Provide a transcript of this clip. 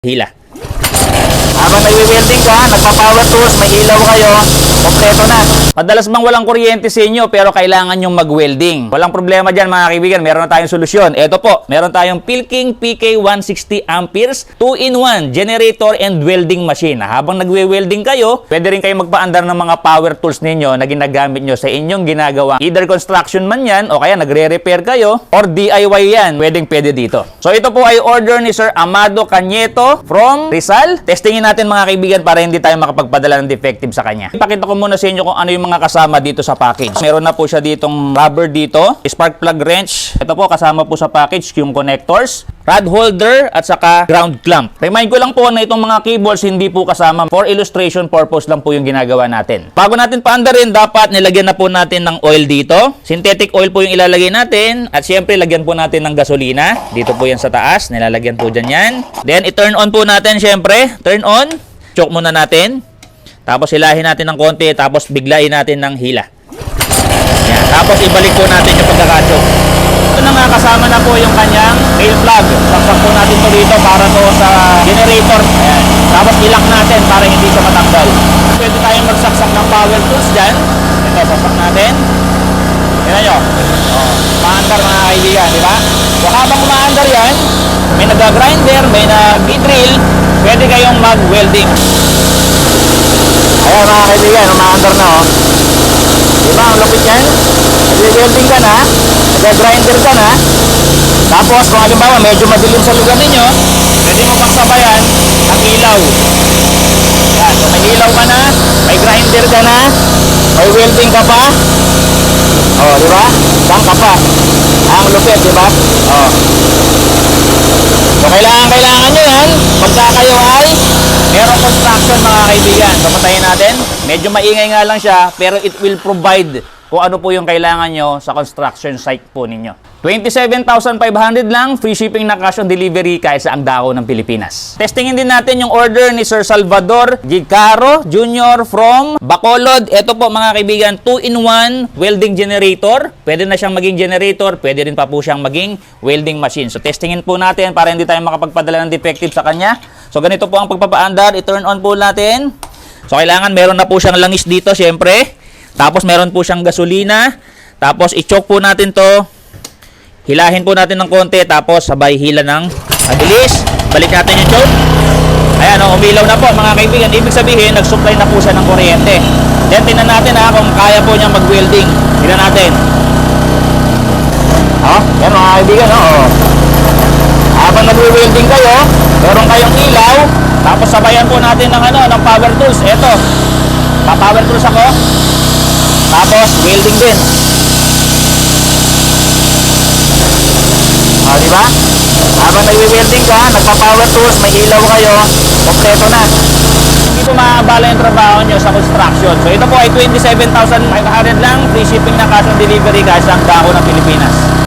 hila. Habang nagwi-welding ka, nagpa-power tools, may ilaw kayo, kompleto na. Madalas bang walang kuryente sa inyo pero kailangan nyong mag-welding? Walang problema dyan mga kaibigan, meron na tayong solusyon. Ito po, meron tayong Pilking PK 160 amperes 2-in-1 generator and welding machine. Habang nagwe-welding kayo, pwede rin kayo magpaandar ng mga power tools ninyo na ginagamit nyo sa inyong ginagawa. Either construction man yan o kaya nagre-repair kayo or DIY yan. Pwedeng pwede dito. So ito po ay order ni Sir Amado Cañeto from Rizal. Testingin natin mga kaibigan para hindi tayo makapagpadala ng defective sa kanya. Ipakita ko muna sa inyo kung ano yung mga kasama dito sa package. Meron na po siya ditong rubber dito, spark plug wrench. Ito po kasama po sa package yung connectors, rod holder at saka ground clamp. Remind ko lang po na itong mga cables hindi po kasama. For illustration purpose lang po yung ginagawa natin. Bago natin paandarin, dapat nilagyan na po natin ng oil dito. Synthetic oil po yung ilalagay natin. At syempre, lagyan po natin ng gasolina. Dito po yan sa taas. Nilalagyan po dyan yan. Then, i-turn on po natin syempre. Turn on. Choke muna natin. Tapos hilahin natin ng konti. Tapos biglayin natin ng hila. Yan. Tapos ibalik po natin yung pagkakachoke. Ito na nga kasama na po yung kanyang tail plug. Saksak po natin to dito para to sa generator. Ayan. Tapos ilak natin para hindi siya matanggal. Pwede tayong magsaksak ng power tools dyan. Ito, saksak natin. Tingnan nyo. Oh, maandar mga kaibigan, di ba? So habang umaandar yan, may nag-grinder, may nag-drill, pwede kayong mag-welding. Ayan mga kaibigan, umaandar na oh. Di ba, ang lupit yan? Nagwi-welding ka na, nag-grinder ka na, tapos kung halimbawa medyo madilim sa lugar ninyo, pwede mo pang sabayan ang ilaw. Yan, so may ilaw ka na, may grinder ka na, may welding ka pa. Oh, di ba? Bang ka pa. Ang lupit, di ba? Oh. So kailangan kailangan nyo yan pagka kayo ay Merong construction mga kaibigan. Papatayin natin. Medyo maingay nga lang siya, pero it will provide kung ano po yung kailangan nyo sa construction site po ninyo. 27,500 lang, free shipping na cash on delivery kahit sa ang dako ng Pilipinas. Testingin din natin yung order ni Sir Salvador Gicaro Jr. from Bacolod. Ito po mga kaibigan, 2-in-1 welding generator. Pwede na siyang maging generator, pwede rin pa po siyang maging welding machine. So testingin po natin para hindi tayo makapagpadala ng defective sa kanya. So ganito po ang pagpapaandar, i-turn on po natin. So kailangan meron na po siyang langis dito syempre. Tapos meron po siyang gasolina. Tapos i-choke po natin to. Hilahin po natin ng konti. Tapos sabay hila ng mabilis. Balik natin yung choke. Ayan, oh, umilaw na po mga kaibigan. Ibig sabihin, nag-supply na po siya ng kuryente. Then, tingnan natin ha, kung kaya po niya mag-welding. Tingnan natin. Oh, yan mga kaibigan, oh. Habang nagwe-welding kayo, Meron kayong ilaw. Tapos sabayan po natin ng ano, ng power tools. Ito. Pa-power tools ako. Tapos, welding din. oh, di ba? Habang nagwe-welding ka, nagpa-power tools, may ilaw kayo, kompleto na. Hindi po makabala yung trabaho nyo sa construction. So, ito po ay 27,500 lang. Free shipping na cash on delivery guys ang dako ng Pilipinas.